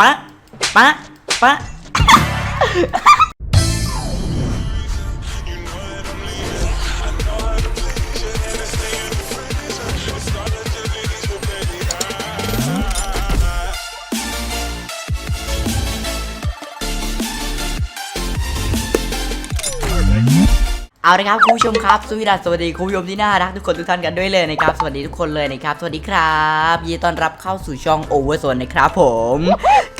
ปะปะปะ เอาละครับคุณผู้ชมครับสวัสดีสวัสดีคุณผู้ชมที่น่ารักทุกคนทุกท่านกันด้วยเลยนะครับสวัสดีทุกคนเลยนะครับสวัสดีครับยินดีต้อนรับเข้าสู่ช่องโอเวอร์โซนนะครับผม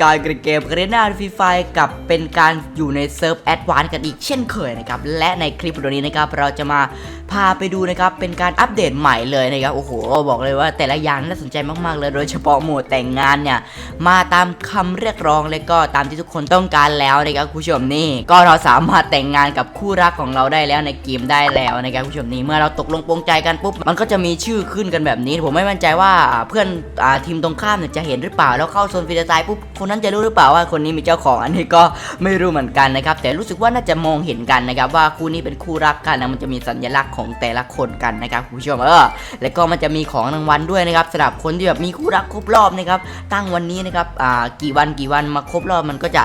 การเกมเกมเกรนาฟรีไฟกับเป็นการอยู่ในเซิร์ฟแอดวานกันอีกเช่นเคยนะครับและในคลิปวิดีโอนี้นะครับเราจะมาพาไปดูนะครับเป็นการอัปเดตใหม่เลยนะครับโอ้โหบอกเลยว่าแต่ละอย่างน่าสนใจมากๆเลย โดยเฉพาะโหมดแต่งงานเนี่ยมาตามคำเรียกร้องและก็ตามที่ทุกคนต้องการแล้วนะครับคุณผู้ชมนี่ก็เราสามารถแต่งงานกับคู่รักของเราได้แล้วในเกมได้แล้วนะครับคุณผู้ชมนี่เมื่อเราตกลงปรงใจกันปุ๊บมันก็จะมีชื่อขึ้นกันแบบนี้ ผมไม่มั่นใจว่าเพื่อนอทีมตรงข้ามเนี่ยจะเห็นหรือเปล่าแล้วเข้าโซนฟิลตายปุ๊บคนนั้นจะรู้หรือเปล่าว่าคนนี้มีเจ้าของอันนี้ก็ไม่รู้เหมือนกันนะครับแต่รู้สึกว่าน่าจะมองเห็นกันนะครับว่าคู่นี้เป็นคู่รักกันนะมันจะมีสัญลักษณ์ของแต่ละคนกันนะครับคุณผู้ชมเออและก็มันจะมีของรางวัลด้วยนะครับสำหรับคนที่แบบมีคู่รักครบรอบนะครับตั้งวันนี้นะครับอ่ากี่วันกี่วันมาครบรอบมันก็จะ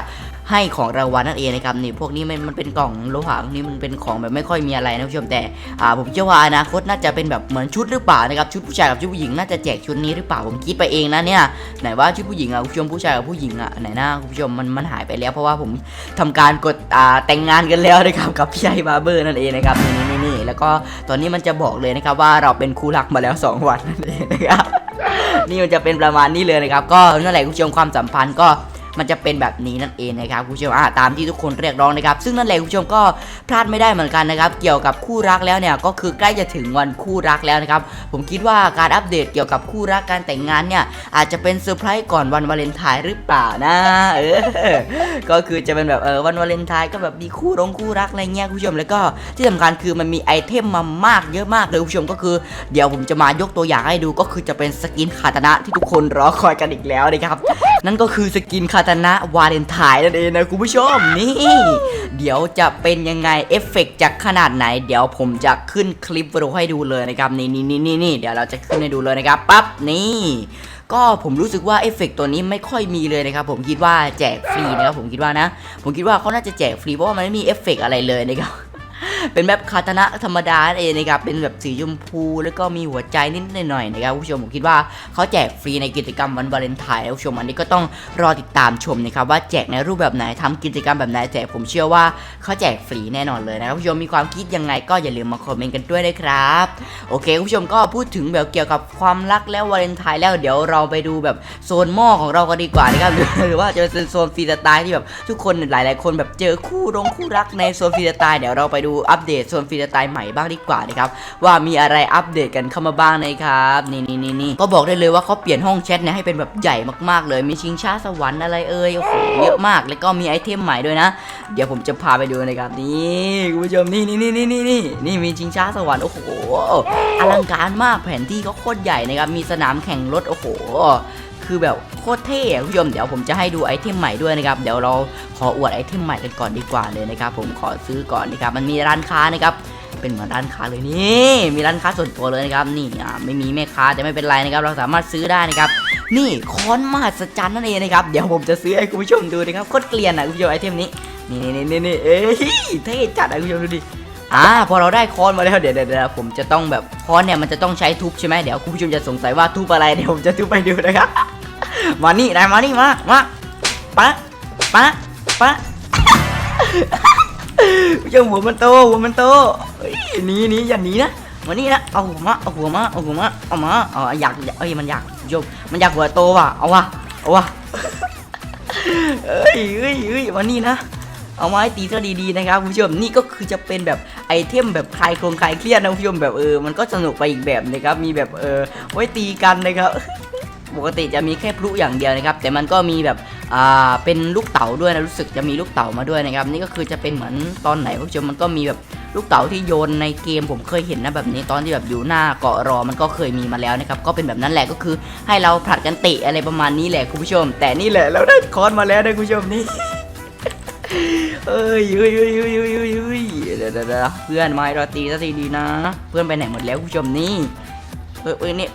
ให้ของรางวัลนั่นเองนะครับนี่พวกนี้มันมันเป็นกล่องโลหะพวกนี้มันเป็นของแบบไม่ค่อยมีอะไรนะคุณผู้ชมแต่อ่าผมเชื่อว่าอนาคตน่าจะเป็นแบบเหมือนชุดหรือเปล่านะครับชุดผู้ชายกับชุดผู้หญิงน่าจะแจกชุดนี้หรือเปล่าผมคิดไปเองนะเนี่ยไหนว่าชุดผู้หญิงอะคุณผู้ชมผู้ชายกับผู้หญิงอะไหนนะคุณผู้ชมมันมันหายไปแล้วเพราะว่าผมทำการกดอ่าแต่งงานกันแล้วนะครับกับพี่ไอ้บาร์เบอร์นั่นเองนะครับนี่นี่นี่แล้วก็ตอนนี้มันจะบอกเลยนะครับว่าเราเป็นคู่รักมาแล้วสองวันนั่นเองนะครับนี่มันจะเป็นประมาณนี้เลยนะครับ ก็นั่นแหละคุณผู้ชมความสัมพันธ์ก็ มันจะเป็นแบบนี้นั่นเองนะครับคุณผู้ชมอะตามที่ทุกคนเรียกร้องนะครับ ซึ่งนั่นแหละคุณผู้ชมก็พลาดไม่ได้เหมือนกันนะครับ เกี่ยวกับคู่รักแล้วเนี่ยก็คือใกล้จะถึงวันคู่รักแล้วนะครับ ผมคิดว่าการอัปเดตเกี่ยวกับคู่รักการแต่งงานเนี่ยอาจจะเป็นเซอร์ไพรส์ก่อนวันวาเลนไทน์หรือเปล่านะเออก็คือจะเป็นแบบเออวันวาเลนไทน์ก็แบบมีคู่รงคู่รักอะไรเงี้ยคุณผู้ชมแล้วก็ที่สำคัญคือมันมีไอเทมมามากเยอะมากเลยคุณผู้ชมก็คือเดี๋ยวผมจะมายกตัวอย่างให้ดูก็คือจะเป็นสกินคาตานะที่ทุกคนรอคอยกันอีกแล้วนะครับนั่นก็คือสกินคาตานะวาเลนไทน์นั่นเองนะคุณผู้ชมนี่ เดี๋ยวจะเป็นยังไงเอฟเฟกต์จากขนาดไหน เดี๋ยวผมจะขึ้นคลิปวิดีโอให้ดูเลยนะครับนี่นี่นี่นี่นี่เดี๋ยวเราจะขึ้นให้ดูเลยนะครับปั๊บนี่ก็ผมรู้สึกว่าเอฟเฟกต์ตัวนี้ไม่ค่อยมีเลยนะครับผมคิดว่าแจกฟรีนะครับผมคิดว่านะ ผมคิดว่าเขาน่าจะแจกฟรีเพราะว่ามันไม่มีเอฟเฟกต์อะไรเลยนะครับ เป็นแบบคาตานะธรรมดาเองนะครับเป็นแบบสีชมพูแล้วก็มีหัวใจนิดหน่อยนะครับผู้ชมผมคิดว่าเขาแจกฟรีในกิจกรรมวันวาเลนไทน์ผู้ชมอันนี้ก็ต้องรอติดตามชมนะครับว่าแจกในรูปแบบไหนทำกิจกรรมแบบไหนแต่ผมเชื่อว่าเขาแจกฟรีแน่นอนเลยนะครับผู้ชมมีความคิดยังไงก็อย่าลืมมาคอมเมนต์กันด้วยนะครับโอเคผู้ชมก็พูดถึงแบบเกี่ยวกับความรักแล้ววาเลนไทน์แล้วเดี๋ยวเราไปดูแบบโซนหม้อของเรากันดีกว่านะครับหรือหรือว่าจะเป็นโซนฟรีสไตล์ที่แบบทุกคนหลาย ๆ คนแบบเจอคู่รงคู่รักในโซนฟรีสไตล์เดี๋ยวเราไปดูอัปเดตโซนฟรีสไตล์ใหม่บ้างดีกว่านะครับว่ามีอะไรอัปเดตกันเข้ามาบ้างนะครับนี่นี่นี่นี่ก็บอกได้เลยว่าเขาเปลี่ยนห้องแชทเนี่ยให้เป็นแบบใหญ่มากๆเลย มีชิงช้าสวรรค์อะไรเอ่ยโอ้โหเยอะมากแล้วก็มีไอเทมใหม่ด้วยนะ เดี๋ยวผมจะพาไปดูนะครับนี่คุณผู้ชมนี่นี่นี่นี่นี่นี่นี่มีชิงช้าสวรรค์โอ้โหอลังการมากแผนที่ก็โคตรใหญ่นะครับมีสนามแข่งรถโอ้โห คือแบบโคตรเท่คุณผู้ชมเดี๋ยวผมจะให้ดูไอเทมใหม่ด้วยนะครับเดี๋ยวเราขออวดไอเทมใหม่กันก่อนดีกว่าเลยนะครับผมขอซื้อก่อนนะครับมันมีร้านค้านะครับเป็นเหมือนร้านค้าเลยนี่มีร้านค้าส่วนตัวเลยนะครับนี่อ่าไม่มีแม่ค้าแต่ไม่เป็นไรนะครับเราสามารถซื้อได้นะครับนี่ค้อนมหัศจรรย์นั่นเองนะครับเดี๋ยวผมจะซื้อให้คุณผู้ชมดูนะครับโคตรเกลียนอะคุณผู้ชมไอเทมนี้นี่นี่นี่นี่เอ้ยเท่จัดอะคุณผู้ชมดูดิอ่าพอเราได้ค้อนมาแล้วเดี๋ยวเดี๋ยวเดี๋ยวผมจะต้องแบบค้อนเนี่ยมันจะต้องใช้ทุบใช่ไหมเดี๋ยวคุณผู้ชมจะสงสัยว่าทุบอะไรเดี๋ยวผมจะทุบไปดูนะครับ มานี่นายมานี่มามาปะปะปะผู้ชมหัวมันโตหัวมันโตหนีหนีอย่าหนีนะมานี่นะเอาหัวมาเอาหัวมาเอาหัวมาเอามาเอาอยากเอ้ยมันอยากคุณผู้ชมมันอยากหัวโตว่ะเอาว่ะเอาว่ะเอ้ยเอ้ยเอ้ยมานี่นะเอาไม้ตีซะดีๆนะครับคุณผู้ชมนี่ก็คือจะเป็นแบบไอเทมแบบคลายโครงคลายเครียดนะคุณผู้ชมแบบเออมันก็สนุกไปอีกแบบนะครับมีแบบเออไว้ตีกันนะครับ ปกติจะมีแค่พลุอย่างเดียวนะครับ แต่มันก็มีแบบอ่าเป็นลูกเต๋าด้วยนะรู้สึกจะมีลูกเต๋ามาด้วยนะครับ นี่ก็คือจะเป็นเหมือนตอนไหนคุณผู้ชมมันก็มีแบบลูกเต๋าที่โยนในเกมผมเคยเห็นนะแบบนี้ตอนที่แบบอยู่หน้าเกาะรอมันก็เคยมีมาแล้วนะครับก็เป็นแบบนั้นแหละก็คือให้เราผลัดกันเตะอะไรประมาณนี้แหละคุณผู้ชม แต่นี่แหละเราได้คอนมาแล้วนะคุณผู้ชมนี่เอ้ยเอ้ยเอ้ยเอ้ยเอ้ยเอ้ยเอ้ยเดี๋ยวเดี๋ยวเดี๋ยวเพื่อนมาเราตีสักทีดีนะ เพื่อนไปไหนหมดแล้วคุณผู้ชมนี่เออเออนี่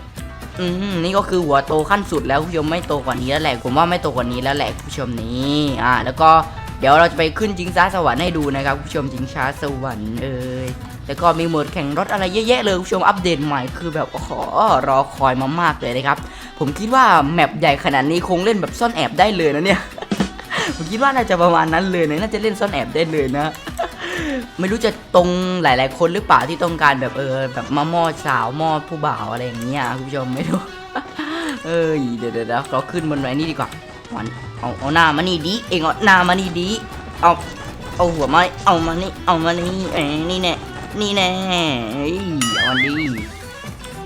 อืมนี่ก็คือหัวโตขั้นสุดแล้วคุณผู้ชมไม่โตกว่านี้แล้วแหละผมว่าไม่โตกว่านี้แล้วแหละคุณผู้ชมนี่อ่าแล้วก็เดี๋ยวเราจะไปขึ้นจิงช้าสวรรค์ให้ดูนะครับคุณผู้ชมจิงช้าสวรรค์เอ้ยแล้วก็มีโหมดแข่งรถอะไรเยอะแยะเลยคุณผู้ชมอัปเดตใหม่คือแบบโอ้โหรอคอยมามากเลยนะครับผมคิดว่าแมปใหญ่ขนาดนี้คงเล่นแบบซ่อนแอบได้เลยนะเนี่ยผมคิดว่าน่าจะประมาณนั้นเลยนะน่าจะเล่นซ่อนแอบได้เลยนะ ไม่รู้จะตรงหลาย ๆ คนหรือเปล่าที่ต้องการแบบเออ แบบมาหม้อสาวหม้อผู้บ่าวอะไรอย่างเงี้ยคุณผู้ชมไม่รู้ เอ้ยเดี๋ยวเดี๋ยวเดี๋ยวเราขึ้นบนไว้นี่ดีกว่าวันเอาเอาหน้ามานี่ดิเองเอาหน้ามานี่ดิเอาเอาหัวมาเอามานี่เอามานี่เอ้นี่แน่นี่แน่เอ้ยเอามันดี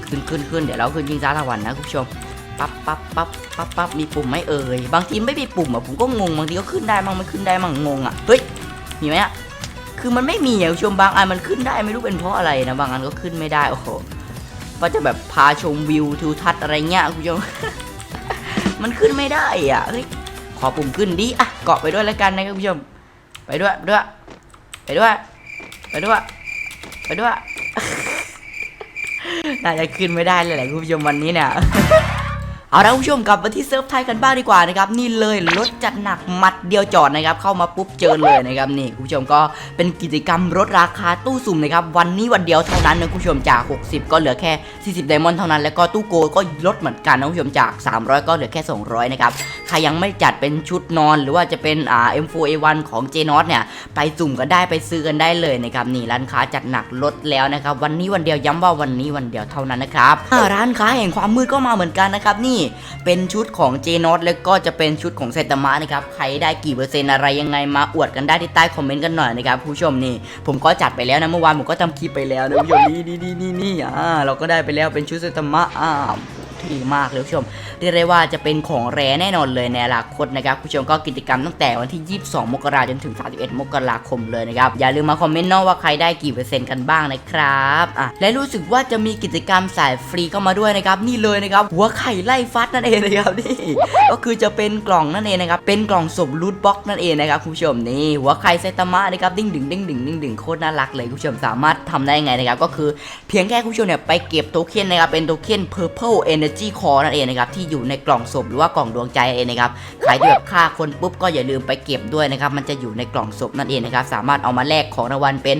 ขึ้นขึ้นขึ้นเดี๋ยวเราขึ้นยิงซ้าสวรรค์นะคุณผู้ชมปั๊บปั๊บปั๊บปั๊บปั๊บมีปุ่มไหมเอ่ยบางทีไม่มีปุ่มอะผมก็งงบางทีก็ขึ้นได้มั่งไม่ขึ้นได้มั่งงงอะเฮ้ยมีไหมอะ คือมันไม่มีอะคุณผู้ชมบางอันมันขึ้นได้ไม่รู้เป็นเพราะอะไรนะบางอันก็ขึ้นไม่ได้โอ้โหว่าจะแบบพาชมวิวทิวทัศน์อะไรเงี้ยคุณผู้ชมมันขึ้นไม่ได้อะเฮ้ยขอปุ่มขึ้นดิอะเกาะไปด้วยแล้วกันนะคุณผู้ชม ไปด้วยไปด้วย ไปด้วย ไปด้วย ไปด้วยน่าจะขึ้นไม่ได้เลยแหละคุณผู้ชมวันนี้เนี่ย เอาละคุณผู้ชมกลับมาที่เซิร์ฟไทยกันบ้างดีกว่านะครับนี่เลยรถจัดหนักมัดเดียวจอดนะครับเข้ามาปุ๊บเจอเลยนะครับนี่คุณผู้ชมก็เป็นกิจกรรมลดราคาตู้สุ่มนะครับวันนี้วันเดียวเท่านั้นนะคุณผู้ชมจาก 60 ก็เหลือแค่ 40ไดมอนด์เท่านั้นแล้วก็ตู้โกก็ลดเหมือนกันนะคุณผู้ชมจาก 300 ก็เหลือแค่ 200 นะครับใครยังไม่จัดเป็นชุดนอนหรือว่าจะเป็นอ่า M4A1 ของ j n o t เนี่ยไปสุ่มกันได้ไปซื้อกันได้เลยนะครับนี่ร้านค้าจัดหนักลดแล้วนะครับวันนี้วันเดียวย้ำว่าวันนี้วันเดียวเท่านั้นนะครับร้านค้าแห่งความมืดก็มาเหมือนกันนะครับนี่เป็นชุดของเจนอตแล้วก็จะเป็นชุดของไซตามะนะครับใครได้กี่เปอร์เซ็นต์อะไรยังไงมาอวดกันได้ที่ใต้คอมเมนต์กันหน่อยนะครับผู้ชมนี่ ผมก็จัดไปแล้วนะเมื่อวานผมก็ทำคลิปไปแล้วนะผู้ชมนี่นี่นี่นี่นี่อ่าเราก็ได้ไปแล้วเป็นชุดไซตามะอ่า ที่มากเลยผู้ชมเรียกได้ว่าจะเป็นของแรแน่นอนเลยในอนาคตนะครับผู้ชมก็กิจกรรมตั้งแต่วันที่ 22 มกราคมจนถึง 31 มกราคมเลยนะครับอย่าลืมมาคอมเมนต์นาะว่าใครได้กี่เปอร์เซ็นต์กันบ้างนะครับอะและรู้สึกว่าจะมีกิจกรรมสายฟรีเข้ามาด้วยนะครับนี่เลยนะครับหัวไข่ไล่ฟัดนั่นเองนะครับนี่ก็คือจะเป็นกล่องนั่นเองนะครับเป็นกล่องสมรูทบ็อกนั่นเองนะครับคุณผู้ชมนี่หัวไข่ไซตามะนะครับดิ้งดึงดิ้งดึงดิ้งดึงโคตรน่ารักเลยคุณผู้ชมสามารถทำได้ไงนะครับก็คือเพียงแค่คุณผู้ชมเนี่ยไปเก็บโทเค็นนะครับเป็นโทเค็น Purple Energy Core นั่นเองนะครับที่อยู่ในกล่องศพหรือว่ากล่องดวงใจเองนะครับใครที่แบบฆ่าคนปุ๊บก็อย่าลืมไปเก็บด้วยนะครับมันจะอยู่ในกล่องศพนั่นเองนะครับสามารถเอามาแลกของรางวัลเป็น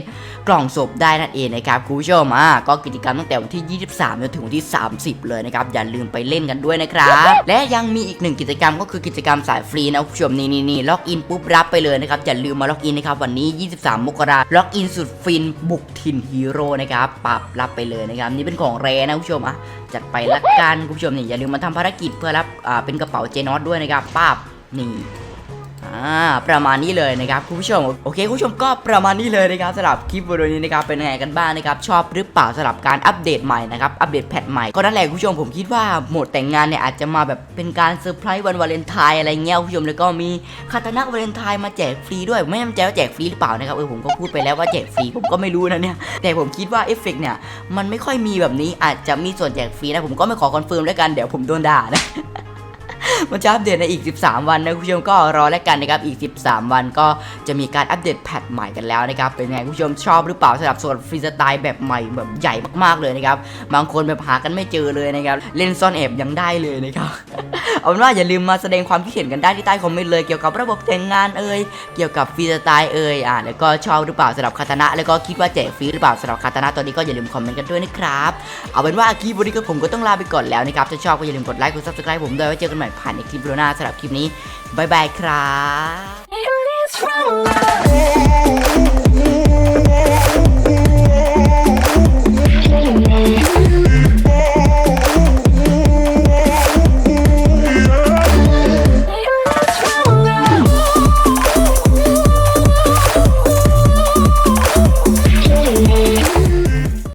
กล่องศพได้นั่นเองนะครับคุณผู้ชมอะก็กิจกรรมตั้งแต่วันที่ 23จนถึงวันที่ 30 เลยนะครับอย่าลืมไปเล่นกันด้วยนะครับและยังมีอีกหนึ่งกิจกรรมก็คือกิจกรรมสายฟรีนะคุณผู้ชมนี่นี่นี่ล็อกอินปุ๊บรับไปเลยนะครับอย่าลืมมาล็อกอินนะครับวันนี้ 23 มกราล็อกอินสุดฟินบุกถิ่นฮีโร่นะครับปรับรับไปเลยนะครับนี่เป็นของแรนะคุณผู้ชมอะ จัดไปละกันคุณผู้ชมนี่อย่าลืมมาทำภารกิจเพื่อรับอ่าเป็นกระเป๋าเจนอตด้วยนะครับป้าบนี่ อ่าประมาณนี้เลยนะครับคุณผู้ชมโอเคคุณผู้ชมก็ประมาณนี้เลยนะครับสำหรับคลิปวิดีโอนี้นะครับเป็นยังไงกันบ้างนะครับชอบหรือเปล่าสำหรับการอัปเดตใหม่นะครับอัปเดตแพทใหม่ก็นั่นแหละคุณผู้ชมผมคิดว่าโหมดแต่งงานเนี่ยอาจจะมาแบบเป็นการเซอร์ไพรส์วันวาเลนไทน์อะไรเงี้ยคุณผู้ชมแล้วก็มีคาตานะวาเลนไทน์มาแจกฟรีด้วยไม่แน่ใจว่าแจกฟรีหรือเปล่านะครับเออผมก็พูดไปแล้วว่าแจกฟรีผมก็ไม่รู้นะเนี่ยแต่ผมคิดว่าเอฟเฟกต์เนี่ยมันไม่ค่อยมีแบบนี้อาจจะมีส่วนแจกฟรีนะผมก็ไม่ขอคอนเฟิร์มแล้วกันเดี๋ยวผมโดนด่านะ มันจะอัปเดตในอีก 13 วันนะคุณผู้ชมก็รอแล้วกันนะครับอีก 13 วันก็จะมีการอัปเดตแพทใหม่กันแล้วนะครับเป็นไงคุณผู้ชมชอบหรือเปล่าสำหรับส่วนฟรีสไตล์แบบใหม่แบบใหญ่มากๆเลยนะครับบางคนแบบหากันไม่เจอเลยนะครับเล่นซ่อนแอบยังได้เลยนะครับเอาเป็นว่าอย่าลืมมาแสดงความคิดเห็นกันได้ที่ใต้คอมเมนต์เลยเกี่ยวกับระบบแต่งงานเอ่ยเกี่ยวกับฟรีสไตล์เอ่ยอ่าแล้วก็ชอบหรือเปล่าสำหรับคาตานะแล้วก็คิดว่าแจกฟรีหรือเปล่าสำหรับคาตานะตอนนี้ก็อย่าลืมคอมเมนต์กันด้วยนะครับเอาเป็นว่าคลิปวันนี้ก็ผมก็ต้องลาไปก่อนแล้วนะครับถ้าชอบก็อย่าลืมกดไลค์กด subscribe ผมด้วยไว้เจอกันใหม่นในคลิปโอหน้าสำหรับคลิปนี้บายบายครับ